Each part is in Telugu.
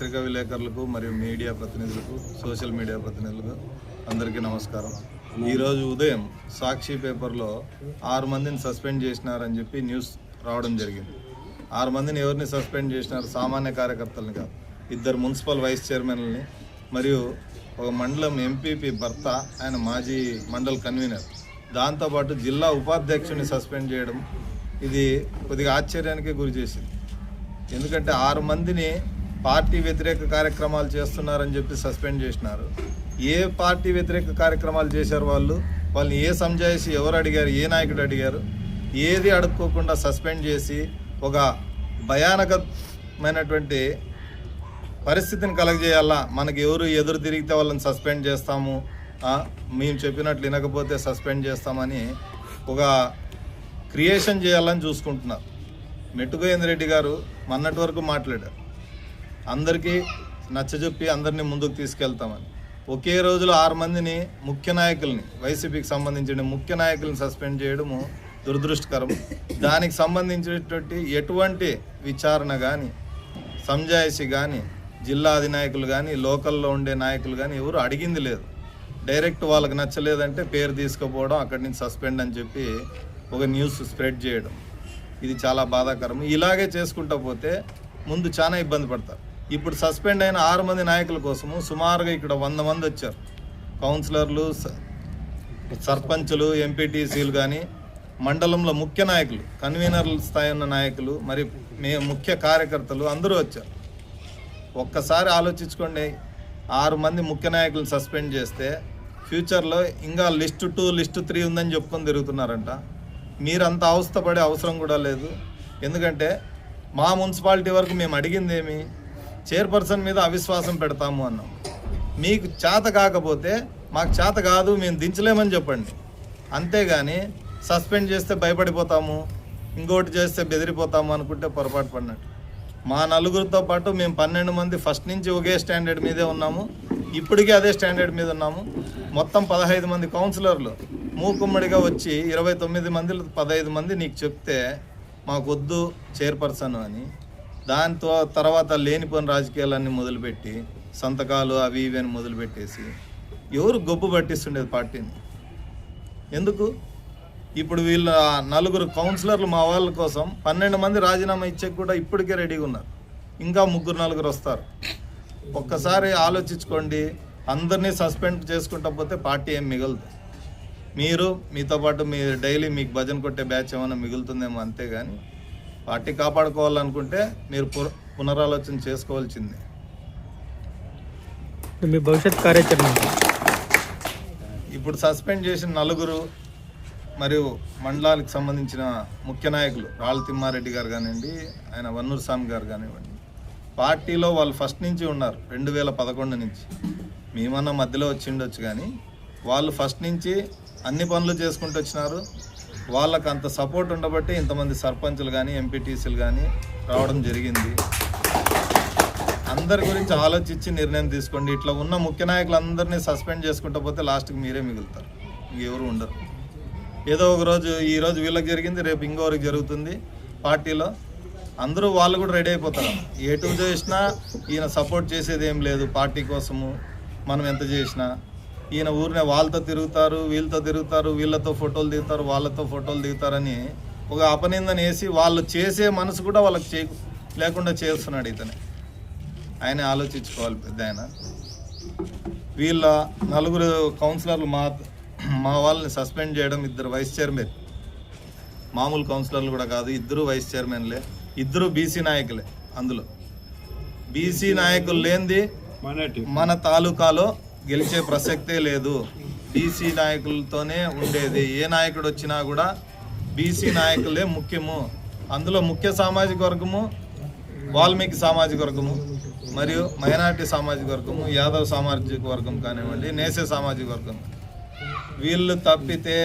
పత్రికా విలేకరులకు మరియు మీడియా ప్రతినిధులకు సోషల్ మీడియా ప్రతినిధులకు అందరికీ నమస్కారం. ఈరోజు ఉదయం సాక్షి పేపర్లో ఆరు మందిని సస్పెండ్ చేసినారని చెప్పి న్యూస్ రావడం జరిగింది. ఆరు మందిని ఎవరిని సస్పెండ్ చేసినారు? సామాన్య కార్యకర్తలని కాదు. ఇద్దరు మున్సిపల్ వైస్ చైర్మన్లని మరియు ఒక మండలం ఎంపీపీ భర్త ఆయన మాజీ మండల్ కన్వీనర్. దాంతోపాటు జిల్లా ఉపాధ్యక్షుడిని సస్పెండ్ చేయడం ఇది కొద్దిగా ఆశ్చర్యానికి గురి చేసింది. ఎందుకంటే ఆరు మందిని పార్టీ వ్యతిరేక కార్యక్రమాలు చేస్తున్నారని చెప్పి సస్పెండ్ చేసినారు. ఏ పార్టీ వ్యతిరేక కార్యక్రమాలు చేశారు వాళ్ళు? వాళ్ళని ఏ సంజాయిషి ఎవరు అడిగారు? ఏ నాయకుడు అడిగారు? ఏది అడుక్కోకుండా సస్పెండ్ చేసి ఒక భయానకమైనటువంటి పరిస్థితిని కలగజేయాలా? మనకి ఎవరు ఎదురు తిరిగితే వాళ్ళని సస్పెండ్ చేస్తాము. మేము చెప్పినట్లు వినకపోతే సస్పెండ్ చేస్తామని ఒక క్రియేషన్ చేయాలని చూసుకుంటున్నారు. మెట్టుగోవింద్ రెడ్డి గారు మొన్నటి వరకు మాట్లాడారు. అందరికీ నచ్చజెప్పి అందరినీ ముందుకు తీసుకెళ్తామని. ఒకే రోజులో ఆరు మందిని ముఖ్య నాయకుల్ని వైసీపీకి సంబంధించిన ముఖ్య నాయకుల్ని సస్పెండ్ చేయడము దురదృష్టకరం. దానికి సంబంధించినటువంటి ఎటువంటి విచారణ కానీ సంజాయిషి కానీ జిల్లా అధినాయకులు కానీ లోకల్లో ఉండే నాయకులు కానీ ఎవరు అడిగింది లేదు. డైరెక్ట్ వాళ్ళకి నచ్చలేదంటే పేరు తీసుకుపోవడం అక్కడి నుంచి సస్పెండ్ అని చెప్పి ఒక న్యూస్ స్ప్రెడ్ చేయడం. ఇది చాలా బాధాకరం. ఇలాగే చేసుకుంటా పోతే ముందు చాలా ఇబ్బంది పడతారు. ఇప్పుడు సస్పెండ్ అయిన ఆరు మంది నాయకుల కోసము సుమారుగా ఇక్కడ వంద మంది వచ్చారు. కౌన్సిలర్లు స- సర్పంచులు ఎంపీటీసీలు కానీ మండలంలో ముఖ్య నాయకులు కన్వీనర్ల స్థాయి ఉన్న నాయకులు మరి మే ముఖ్య కార్యకర్తలు అందరూ వచ్చారు. ఒక్కసారి ఆలోచించుకోండి ఆరు మంది ముఖ్య నాయకులను సస్పెండ్ చేస్తే ఫ్యూచర్లో ఇంకా లిస్ట్ టూ లిస్ట్ త్రీ ఉందని చెప్పుకొని తిరుగుతున్నారంట. మీరు అంత అవస్థపడే అవసరం కూడా లేదు. ఎందుకంటే మా మున్సిపాలిటీ వరకు మేము అడిగింది ఏమి చైర్పర్సన్ మీద అవిశ్వాసం పెడతాము అన్నాం. మీకు చేత కాకపోతే మాకు చేత కాదు మేము దించలేమని చెప్పండి. అంతేగాని సస్పెండ్ చేస్తే భయపడిపోతాము ఇంకోటి చేస్తే బెదిరిపోతాము అనుకుంటే పొరపాటు పడినట్టు. మా నలుగురితో పాటు మేము పన్నెండు మంది ఫస్ట్ నుంచి ఒకే స్టాండర్డ్ మీదే ఉన్నాము ఇప్పటికీ అదే స్టాండర్డ్ మీద ఉన్నాము. మొత్తం పదహైదు మంది కౌన్సిలర్లు. మూకుమ్మడిగా వచ్చి ఇరవై తొమ్మిది మంది పదహైదు మంది నీకు చెప్తే మాకొద్దు చైర్పర్సన్ అని. దాంతో తర్వాత లేనిపోని రాజకీయాలన్నీ మొదలుపెట్టి సంతకాలు అవి ఇవి అని మొదలుపెట్టేసి ఎవరు గొప్ప పట్టిస్తుండేది పార్టీని? ఎందుకు? ఇప్పుడు వీళ్ళ నలుగురు కౌన్సిలర్లు మా వాళ్ళ కోసం పన్నెండు మంది రాజీనామా ఇచ్చే కూడా ఇప్పటికే రెడీగా ఉన్నారు. ఇంకా ముగ్గురు నలుగురు వస్తారు. ఒక్కసారి ఆలోచించుకోండి అందరినీ సస్పెండ్ చేసుకుంటా పోతే పార్టీ ఏం మిగలదు. మీరు మీతో పాటు మీ డైలీ మీకు భజన కొట్టే బ్యాచ్ ఏమైనా మిగులుతుందేమో అంతేగాని పార్టీ కాపాడుకోవాలనుకుంటే మీరు పునరాలోచన చేసుకోవాల్సిందే. మీ భవిష్యత్ కార్యాచరణ ఇప్పుడు సస్పెండ్ చేసిన నలుగురు మరియు మండలాలకు సంబంధించిన ముఖ్య నాయకులు రాళ్ళ తిమ్మారెడ్డి గారు కానివ్వండి ఆయన వన్నూరు స్వామి గారు కానివ్వండి పార్టీలో వాళ్ళు ఫస్ట్ నుంచి ఉన్నారు రెండు వేల పదకొండు నుంచి. మేమన్నా మధ్యలో వచ్చిండొచ్చు కానీ వాళ్ళు ఫస్ట్ నుంచి అన్ని పనులు చేసుకుంటూ వచ్చినారు. వాళ్ళకు అంత సపోర్ట్ ఉండబట్టి ఇంతమంది సర్పంచులు కానీ ఎంపీటీసీలు కానీ రావడం జరిగింది. అందరి గురించి ఆలోచించి నిర్ణయం తీసుకోండి. ఇట్లా ఉన్న ముఖ్య నాయకులందరినీ సస్పెండ్ చేసుకుంటూ పోతే లాస్ట్కి మీరే మిగులుతారు. ఎవరు ఉండరు. ఏదో ఒక రోజు ఈ రోజు వీళ్ళకి జరిగింది రేపు ఇంకోరికి జరుగుతుంది పార్టీలో. అందరూ వాళ్ళు కూడా రెడీ అయిపోతారు. ఎటు చేసినా ఈయన సపోర్ట్ చేసేది ఏం లేదు. పార్టీ కోసము మనం ఎంత చేసినా. ఈయన ఊరినే వాళ్ళతో తిరుగుతారు వీళ్ళతో తిరుగుతారు వీళ్ళతో ఫోటోలు దిగుతారు వాళ్ళతో ఫోటోలు దిగుతారని ఒక అపనిందన వేసి వాళ్ళు చేసే మనసు కూడా వాళ్ళకి చే లేకుండా చేస్తున్నాడు ఇతనే. ఆయన ఆలోచించుకోవాలి పెద్ద ఆయన. వీళ్ళ నలుగురు కౌన్సిలర్లు మా మా వాళ్ళని సస్పెండ్ చేయడం ఇద్దరు వైస్ చైర్మన్. మామూలు కౌన్సిలర్లు కూడా కాదు ఇద్దరు వైస్ చైర్మన్లే. ఇద్దరు బీసీ నాయకులే అందులో. బీసీ నాయకులు లేనిది మన తాలూకాలో గెలిచే ప్రసక్తే లేదు. బీసీ నాయకులతోనే ఉండేది. ఏ నాయకుడు వచ్చినా కూడా బీసీ నాయకులే ముఖ్యము. అందులో ముఖ్య సామాజిక వర్గము వాల్మీకి సామాజిక వర్గము మరియు మైనార్టీ సామాజిక వర్గము యాదవ్ సామాజిక వర్గం కానివ్వండి నేసే సామాజిక వర్గం. వీళ్ళు తప్పితే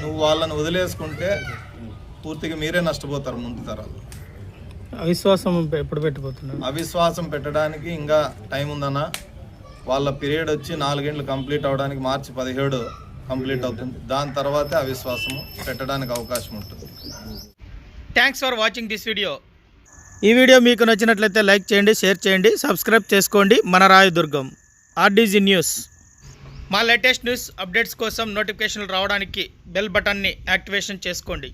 నువ్వు వాళ్ళని వదిలేసుకుంటే పూర్తిగా మీరే నష్టపోతారు ముందు తరాలు. అవిశ్వాసం ఎప్పుడు పెట్టబోతున్నారు? అవిశ్వాసం పెట్టడానికి ఇంకా టైం ఉందన్న. వాళ్ళ పీరియడ్ వచ్చి నాలుగేండ్లు కంప్లీట్ అవడానికి మార్చి పదిహేడు కంప్లీట్ అవుతుంది. దాని తర్వాతే అవిశ్వాసము పెట్టడానికి అవకాశం ఉంటుంది. Thanks for watching this video ఈ వీడియో మీకు నచ్చినట్లయితే లైక్ చేయండి షేర్ చేయండి సబ్స్క్రైబ్ చేసుకోండి. మన రాయదుర్గం ఆర్డీజీ న్యూస్. మా లేటెస్ట్ న్యూస్ అప్డేట్స్ కోసం నోటిఫికేషన్లు రావడానికి బెల్ బటన్ని యాక్టివేషన్ చేసుకోండి.